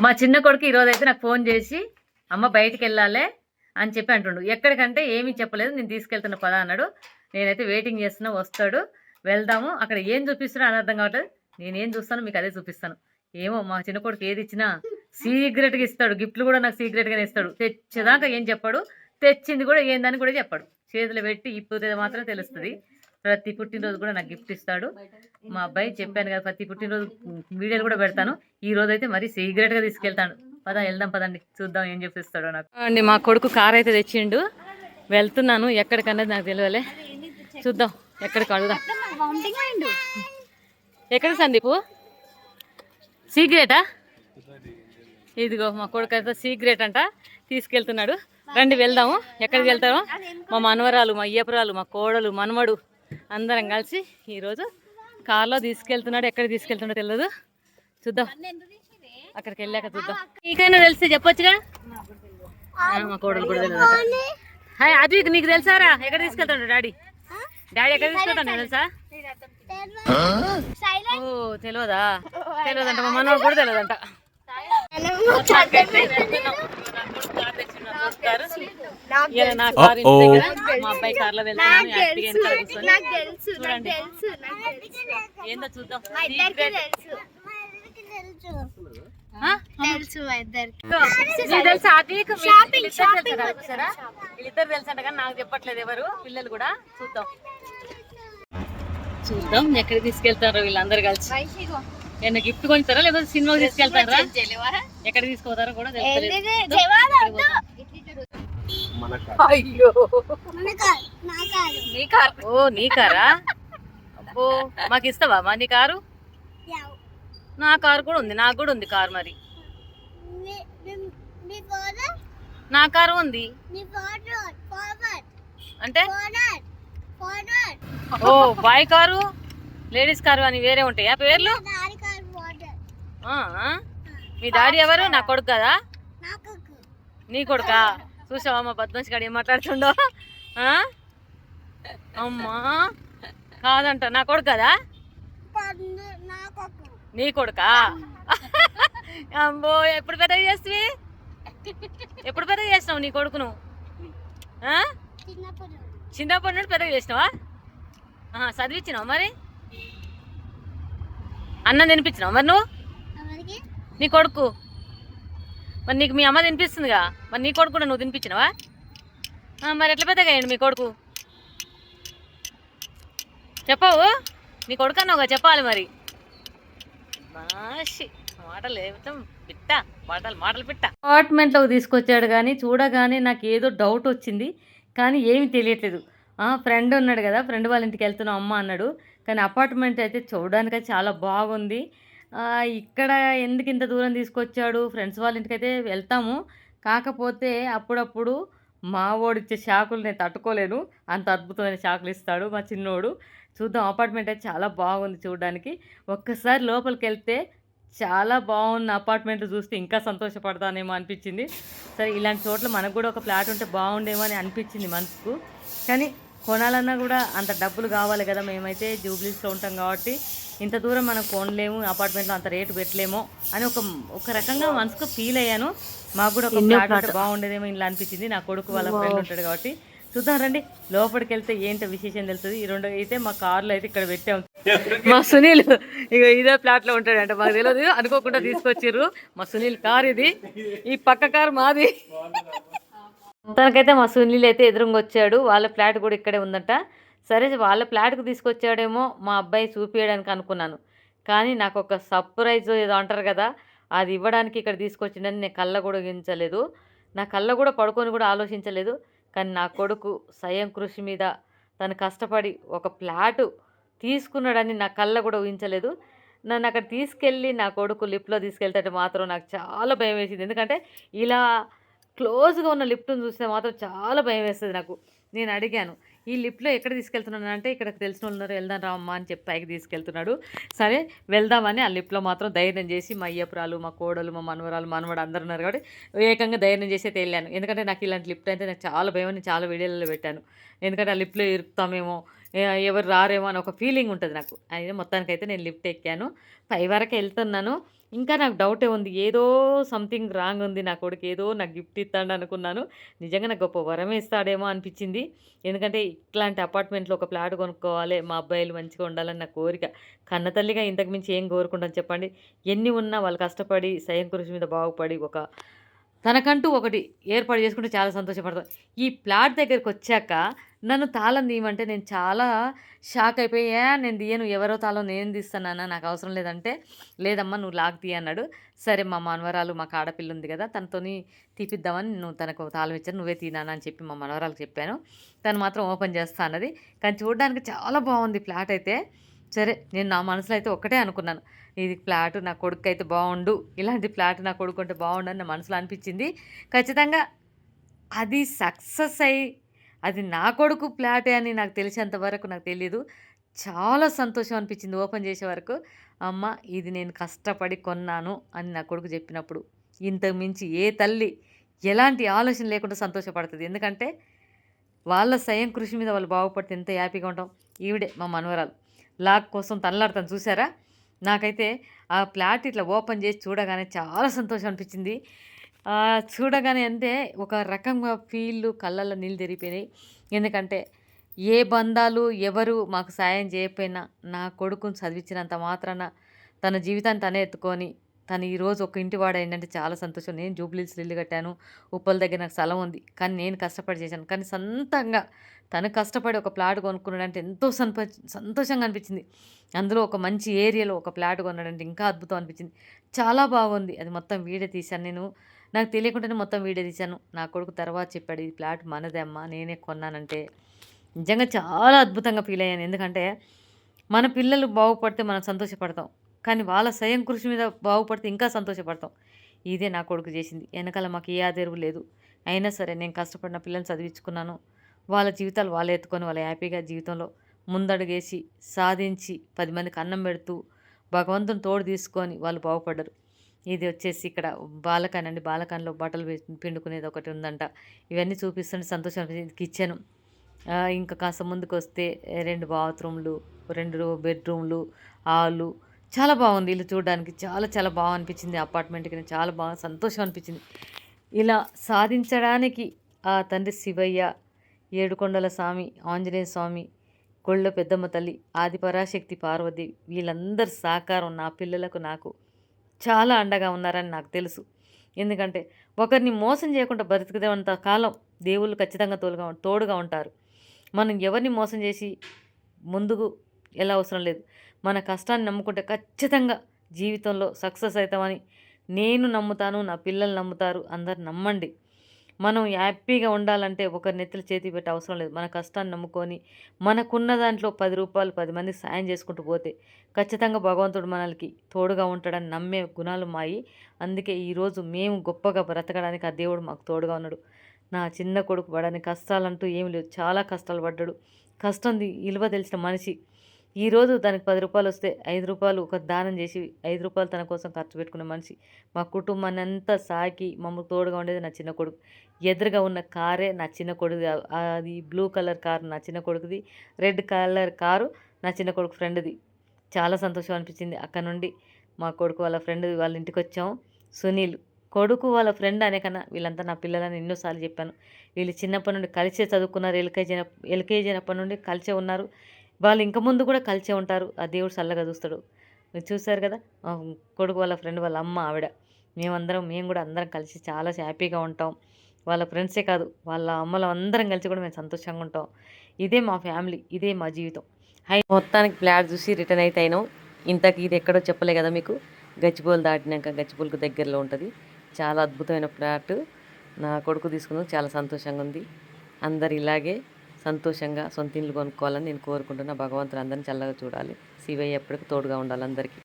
మా చిన్న కొడుకు ఈరోజు అయితే నాకు ఫోన్ చేసి అమ్మ బయటికి వెళ్ళాలి అని చెప్పి అంటుండు. ఎక్కడికంటే ఏమీ చెప్పలేదు. నేను తీసుకెళ్తున్న పదా అన్నాడు. నేనైతే వెయిటింగ్ చేస్తున్నా వస్తాడు. వెళ్దాము. అక్కడ ఏం చూపిస్తున్నా అని అర్థం కావట్లేదు. నేనేం చూస్తాను మీకు అదే చూపిస్తాను. ఏమో మా చిన్న కొడుకు ఏది ఇచ్చినా సీక్రెట్గా ఇస్తాడు. గిఫ్ట్లు కూడా నాకు సీక్రెట్గానే ఇస్తాడు. తెచ్చేదాకా ఏం చెప్పాడు? తెచ్చింది కూడా ఏందని కూడా చెప్పాడు. చేతులు పెట్టి ఇప్పుడు మాత్రం తెలుస్తుంది. ప్రతి పుట్టినరోజు కూడా నాకు గిఫ్ట్ ఇస్తాడు. మా అబ్బాయి చెప్పాను కదా ప్రతి పుట్టినరోజు వీడియోలు కూడా పెడతాను. ఈ రోజు అయితే మరి సీక్రెట్గా తీసుకెళ్తాను పద వెళ్దాం పదండి. చూద్దాం ఏం చెప్పిస్తాడో నాకు. అండి మా కొడుకు కార్ అయితే తెచ్చిండు. వెళ్తున్నాను ఎక్కడికన్నది నాకు తెలియలే. చూద్దాం ఎక్కడికి అడుగుదాం. ఎక్కడ సందీపు? సీక్రెటా? ఇదిగో మా కొడుకు అయితే సీక్రెట్ అంట. తీసుకెళ్తున్నాడు. రండి వెళ్దాము. ఎక్కడికి వెళ్తామో మా మనవరాలు మా అయ్యపురాలు మా కోడలు మనవడు. అందరం కలిసి ఈరోజు కార్లో తీసుకెళ్తున్నాడు ఎక్కడికి తీసుకెళ్తున్నాడో తెలియదు చూద్దాం. అక్కడికి వెళ్ళాక చూద్దాం. నీకైనా తెలిస్తే చెప్పొచ్చుగా? మా కోడలు కూడా తెలియదు హాయ్ అది నీకు తెలుసారా? ఎక్కడ తీసుకెళ్తాడు డాడీ? డాడీ ఎక్కడ తీసుకెళ్తాడు తెలుసా? ఓ తెలియదా తెలియదంట మా మనవాడు కూడా తెలియదంట మా అబ్బాయి కార్లో వెళ్తున్నాను. చూడండి. ఏందో చూద్దాం? తెలుసు. నీకు తెలుసా. వీళ్ళిద్దరు తెలుసా కానీ చెప్పట్లేదు ఎవరు. పిల్లలు కూడా. చూద్దాం. చూద్దాం ఎక్కడికి తీసుకెళ్తారో వీళ్ళందరూ కలిసి. ఏమైనా గిఫ్ట్ కొనిస్తారా? లేకపోతే సినిమాకి తీసుకెళ్తారా? ఎక్కడ తీసుకుపోతారో కూడా తెలుస్తలేదు అయ్యో. నీ కార్. ఓ నీ కారా? అబ్బో మాకు ఇస్తావా మా నీ కారు? నా కారు కూడా ఉంది నాకు కూడా ఉంది కారు మరి. నా కారు ఉంది. అంటే? ఓ బాయ్ కారు? లేడీస్ కారు అని వేరే ఉంటాయా పేర్లు. మీ డాడీ ఎవరు? నా కొడుకు కదా? నీ కొడుకా? చూసావా మా పద్మశ్ గారు ఏం మాట్లాడుతుండో? అమ్మా. కాదంట నా కొడుకు కదా? నీ కొడుకా. అమ్మో ఎప్పుడు పెద్దగా చేస్తావి? ఎప్పుడు పెద్దగా చేసినావు నీ కొడుకును? చిన్నప్పటి నుండి పెద్దగా చేసినావా? చదివించినావు మరి? అన్నం తినిపించినావు మరి నువ్వు? నీ కొడుకు? మరి నీకు మీ అమ్మ తినిపిస్తుందిగా. మరి నీ కొడుకు కూడా నువ్వు తినిపించినావా? మరి ఎట్లా పెద్దగా అయ్యండి మీ కొడుకు? చెప్పవు? నీ కొడుకు అన్నావుగా చెప్పాలి మరి. మాషి మాటలు ఏమిటం పిట్ట మాటలు మాటలు పిట్ట. అపార్ట్మెంట్లోకి తీసుకొచ్చాడు కానీ చూడగానే నాకు ఏదో డౌట్ వచ్చింది కానీ ఏమి తెలియట్లేదు. ఫ్రెండ్ ఉన్నాడు కదా ఫ్రెండ్ వాళ్ళ ఇంటికి వెళ్తున్నాం అమ్మ అన్నాడు. కానీ అపార్ట్మెంట్ అయితే చూడడానికి చాలా బాగుంది. ఇక్కడ ఎందుకు ఇంత దూరం తీసుకొచ్చాడు? ఫ్రెండ్స్ వాళ్ళ ఇంటికి అయితే వెళ్తాము. కాకపోతే అప్పుడప్పుడు మా వాడు ఇచ్చే షాకులు నేను తట్టుకోలేను. అంత అద్భుతమైన షాకులు ఇస్తాడు మా చిన్నోడు. చూద్దాం అపార్ట్మెంట్ అయితే చాలా బాగుంది చూడడానికి. ఒక్కసారి లోపలికి వెళ్తే చాలా బాగున్న అపార్ట్మెంట్ చూస్తే ఇంకా సంతోషపడతానేమో అనిపించింది. సరే ఇలాంటి చోట్ల మనకు కూడా ఒక ఫ్లాట్ ఉంటే బాగుండేమో అని అనిపించింది మనసుకు. కానీ కొనాలన్నా కూడా అంత డబ్బులు కావాలి కదా మేమైతే జూబ్లీస్లో ఉంటాం కాబట్టి ఇంత దూరం మనం కొనలేము అపార్ట్మెంట్లో అంత రేటు పెట్టలేమో అని ఒక ఒక రకంగా మనసుకు ఫీల్ అయ్యాను. మాకు కూడా ఒక ఫ్లాట్ ఉంటే బాగుండేదేమో ఇలా అనిపించింది. నా కొడుకు వాళ్ళ ఫ్రెండ్ ఉంటాడు కాబట్టి. చూద్దాం రండి. లోపలికి వెళ్తే ఏంటో విశేషం తెలుస్తుంది? ఈ రెండు అయితే మా కార్లో అయితే ఇక్కడ పెట్టాం. మా సునీల్ ఇక ఇదే ఫ్లాట్లో ఉంటాడంట. మాకు తెలియదు అనుకోకుండా తీసుకొచ్చిర్రు. మా సునీల్ కార్ ఇది. ఈ పక్క కార్ మాది. తనకైతే మా సునీల్ అయితే ఎదురుగా వచ్చాడు వాళ్ళ ఫ్లాట్ కూడా ఇక్కడే ఉందంట. సరే వాళ్ళ ఫ్లాట్కు తీసుకొచ్చాడేమో మా అబ్బాయి చూపించడానికి అనుకున్నాను. కానీ నాకు ఒక సర్ప్రైజ్ ఏదో అంటారు కదా అది ఇవ్వడానికి ఇక్కడ తీసుకొచ్చిండని నేను కళ్ళ కూడా ఊహించలేదు. నా కళ్ళ కూడా పడుకొని కూడా ఆలోచించలేదు. కానీ నా కొడుకు స్వయం కృషి మీద తను కష్టపడి ఒక ఫ్లాటు తీసుకున్నాడని నా కళ్ళ కూడా ఊహించలేదు. నన్ను అక్కడ తీసుకెళ్ళి నా కొడుకు లిఫ్ట్లో తీసుకెళ్తే మాత్రం నాకు చాలా భయం వేసింది. ఎందుకంటే ఇలా క్లోజ్గా ఉన్న లిఫ్ట్ని చూస్తే మాత్రం చాలా భయం వేస్తుంది నాకు. నేను అడిగాను ఈ లిఫ్ట్లో ఎక్కడ తీసుకెళ్తున్నాను అంటే ఇక్కడ తెలిసిన వాళ్ళు ఉన్నారు వెళ్దాం రామ్మా అని చెప్పి పైకి తీసుకెళ్తున్నాడు. సరే వెళ్దామని ఆ లిఫ్ట్లో మాత్రం ధైర్యం చేసి మా అయ్యపురాలు మా కోడలు మా మనవరాలు మనవడు అందరు ఉన్నారు కాబట్టి ఏకంగా ధైర్యం చేసి అయితే వెళ్ళాను. ఎందుకంటే నాకు ఇలాంటి లిఫ్ట్ అయితే నాకు చాలా భయం అని చాలా వీడియోలలో పెట్టాను. ఎందుకంటే ఆ లిఫ్ట్లో ఇరుపుతామేమో ఎవరు రారేమో అని ఒక ఫీలింగ్ ఉంటుంది నాకు. అయితే మొత్తానికైతే నేను లిఫ్ట్ ఎక్కాను. పై వరకు వెళ్తున్నాను. ఇంకా నాకు డౌటే ఉంది. ఏదో సంథింగ్ రాంగ్ ఉంది నా కొడుకు. ఏదో నాకు గిఫ్ట్ ఇస్తాడు అనుకున్నాను. నిజంగా నాకు గొప్ప వరం ఇస్తాడేమో అనిపించింది. ఎందుకంటే ఇట్లాంటి అపార్ట్మెంట్లో ఒక ఫ్లాట్ కొనుక్కోవాలి మా అబ్బాయిలు మంచిగా ఉండాలని నా కోరిక. కన్న తల్లిగా ఇంతకుమించి ఏం కోరుకుంటాను చెప్పండి? ఎన్ని ఉన్నా వాళ్ళు కష్టపడి స్వయం కృషి మీద బాగుపడి ఒక తనకంటూ ఒకటి ఏర్పాటు చేసుకుంటే చాలా సంతోషపడతాం. ఈ ప్లాట్ దగ్గరికి వచ్చాక నన్ను తాళం తీయమంటే నేను చాలా షాక్ అయిపోయా నేను తీయను ఎవరో తాళం నేను తీస్తానన్నా నాకు అవసరం లేదంటే లేదమ్మా నువ్వు లాక్ తీ అన్నాడు. సరే మా మనవరాలు మాకు ఆడపిల్ల ఉంది కదా తనతోని తీపిద్దామని నువ్వు తనకు తాళం ఇచ్చాను నువ్వే తీనానా అని చెప్పి మా మనవరాలకు చెప్పాను. తను మాత్రం ఓపెన్ చేస్తా అన్నది. కానీ చూడడానికి చాలా బాగుంది ఫ్లాట్ అయితే. సరే నేను నా మనసులో అయితే ఒక్కటే అనుకున్నాను. ఇది ఫ్లాట్ నా కొడుకు అయితే బాగుండు ఇలాంటి ఫ్లాట్ నా కొడుకు అంటే బాగుండు అని నా మనసులో అనిపించింది. ఖచ్చితంగా అది సక్సెస్ అయ్యి అది నా కొడుకు ఫ్లాటే అని నాకు తెలిసేంత వరకు నాకు తెలియదు చాలా సంతోషం అనిపించింది ఓపెన్ చేసే వరకు. అమ్మ ఇది నేను కష్టపడి కొన్నాను అని నా కొడుకు చెప్పినప్పుడు ఇంతకు మించి ఏ తల్లి ఎలాంటి ఆలోచన లేకుండా సంతోషపడుతుంది. ఎందుకంటే వాళ్ళ స్వయం కృషి మీద వాళ్ళు బాగుపడితే ఎంత హ్యాపీగా ఉంటాం. ఈవిడే మా మనవరాలు. లాక్ కోసం తనలాడతాను చూసారా నాకైతే ఆ ఫ్లాట్ ఇట్లా ఓపెన్ చేసి చూడగానే చాలా సంతోషం అనిపించింది. చూడగానే అంటే ఒక రకంగా ఫీల్ కళ్ళల్లో నీళ్ళు తిరిగిపోయినాయి ఎందుకంటే ఏ బంధాలు ఎవరు మాకు సాయం చేయకపోయినా నా కొడుకుని చదివించినంత మాత్రాన తన జీవితాన్ని తనే ఎత్తుకొని తను ఈరోజు ఒక ఇంటివాడు అయిందంటే చాలా సంతోషం. నేను జూబ్లీస్ ఇల్లు కట్టాను. ఉప్పల దగ్గర నాకు స్థలం ఉంది. కానీ నేను కష్టపడి చేశాను. కానీ సొంతంగా తను కష్టపడి ఒక ప్లాట్ కొనుక్కున్నాడంటే ఎంతో సంప సంతోషంగా అనిపించింది. అందులో ఒక మంచి ఏరియాలో ఒక ప్లాట్ కొన్నాడంటే ఇంకా అద్భుతం అనిపించింది. చాలా బాగుంది. అది మొత్తం వీడియో తీశాను నేను. నాకు తెలియకుండానే మొత్తం వీడియో తీశాను. నా కొడుకు తర్వాత చెప్పాడు ఈ ప్లాట్ మనదే అమ్మా నేనే కొన్నానంటే. నిజంగా చాలా అద్భుతంగా ఫీల్ అయ్యాను. ఎందుకంటే మన పిల్లలు బాగుపడితే మనం సంతోషపడతాం. కానీ వాళ్ళ స్వయం కృషి మీద బాగుపడితే ఇంకా సంతోషపడతాం. ఇదే నా కొడుకు చేసింది. వెనకాల మాకు ఏ ఆదరవు లేదు. అయినా సరే నేను కష్టపడిన పిల్లల్ని చదివించుకున్నాను. వాళ్ళ జీవితాలు వాళ్ళే ఎత్తుకొని వాళ్ళ హ్యాపీగా జీవితంలో ముందడుగేసి సాధించి పది మందికి అన్నం పెడుతూ భగవంతుని తోడు తీసుకొని వాళ్ళు బాగుపడ్డరు. ఇది వచ్చేసి ఇక్కడ బాలకాన్ అండి బాలకాన్లో బట్టలు పిండుకునేది ఒకటి ఉందంట. ఇవన్నీ చూపిస్తుంటే సంతోషం కిచెన్. ఇంకా కాస్త ముందుకు వస్తే రెండు బాత్రూమ్లు రెండు బెడ్రూమ్లు హాలు చాలా బాగుంది ఇల్లు చూడడానికి. చాలా చాలా బాగా అనిపించింది. అపార్ట్మెంట్కి చాలా బాగా సంతోషం అనిపించింది. ఇలా సాధించడానికి ఆ తండ్రి శివయ్య ఏడుకొండల స్వామి ఆంజనేయ స్వామి కొళ్ళ పెద్దమ్మ తల్లి ఆదిపరాశక్తి పార్వతి వీళ్ళందరి సహకారం నా పిల్లలకు నాకు చాలా అండగా ఉన్నారని నాకు తెలుసు. ఎందుకంటే ఒకరిని మోసం చేయకుండా బ్రతికిదేంత కాలం దేవుళ్ళు ఖచ్చితంగా తోడుగా తోడుగా ఉంటారు. మనం ఎవరిని మోసం చేసి ముందుకు ఎలా అవసరం లేదు. మన కష్టాన్ని నమ్ముకుంటే ఖచ్చితంగా జీవితంలో సక్సెస్ అవుతామని నేను నమ్ముతాను నా పిల్లలు నమ్ముతారు అందరు నమ్మండి. మనం హ్యాపీగా ఉండాలంటే ఒకరి నెత్తులు చేతి పెట్టే అవసరం లేదు. మన కష్టాన్ని నమ్ముకొని మనకున్న దాంట్లో పది రూపాయలు పది మందికి సాయం చేసుకుంటూ పోతే ఖచ్చితంగా భగవంతుడు మనల్కి తోడుగా ఉంటాడని నమ్మే గుణాలు మాయి. అందుకే ఈరోజు మేము గొప్పగా బ్రతకడానికి ఆ దేవుడు మాకు తోడుగా ఉన్నాడు. నా చిన్న కొడుకు పడని కష్టాలంటూ ఏమి లేదు. చాలా కష్టాలు పడ్డాడు. కష్టం విలువ తెలిసిన మనిషి ఈరోజు దానికి పది రూపాయలు వస్తే ఐదు రూపాయలు ఒక దానం చేసి ఐదు రూపాయలు తన కోసం ఖర్చు పెట్టుకునే మనిషి. మా కుటుంబాన్ని అంతా సాకి మమ్మల్ని తోడుగా ఉండేది నా చిన్న కొడుకు. ఎదురుగా ఉన్న కారే నా చిన్న కొడుకు అది బ్లూ కలర్ కారు నా చిన్న కొడుకుది. రెడ్ కలర్ కారు నా చిన్న కొడుకు ఫ్రెండ్ది. చాలా సంతోషం అనిపించింది. అక్కడ నుండి మా కొడుకు వాళ్ళ ఫ్రెండ్ వాళ్ళ ఇంటికి వచ్చాము సునీల్ కొడుకు వాళ్ళ ఫ్రెండ్ అనే కన్నా వీళ్ళంతా నా పిల్లలని ఎన్నోసార్లు చెప్పాను. వీళ్ళు చిన్నప్పటి నుండి కలిసే చదువుకున్నారు. ఎల్కేజీ ఎల్కేజీ అయినప్పటి నుండి కలిసే ఉన్నారు. వాళ్ళు ఇంక ముందు కూడా కలిసే ఉంటారు. ఆ దేవుడు చల్లగా చూస్తాడు. మీరు చూశారు కదా? కొడుకు వాళ్ళ ఫ్రెండ్ వాళ్ళ అమ్మ ఆవిడ. మేమందరం మేము కూడా అందరం కలిసి చాలా హ్యాపీగా ఉంటాం. వాళ్ళ ఫ్రెండ్సే కాదు వాళ్ళ అమ్మలు అందరం కలిసి కూడా మేము సంతోషంగా ఉంటాం. ఇదే మా ఫ్యామిలీ ఇదే మా జీవితం. హై మొత్తానికి ఫ్లాట్ చూసి రిటర్న్ అయితే అయినాం. ఇంతకు ఇది ఎక్కడో చెప్పలే కదా మీకు? గచ్చిబోలు దాటినాక గచ్చిబోలుకు దగ్గరలో ఉంటుంది. చాలా అద్భుతమైన ఫ్లాట్ నా కొడుకు తీసుకున్నాం చాలా సంతోషంగా ఉంది. అందరు ఇలాగే సంతోషంగా సొంత ఇల్లు కొనుక్కోవాలని నేను కోరుకుంటున్నా. భగవంతుడు అందరిని చల్లగా చూడాలి. శివయ్య ఎప్పటికీ తోడుగా ఉండాలి అందరికీ.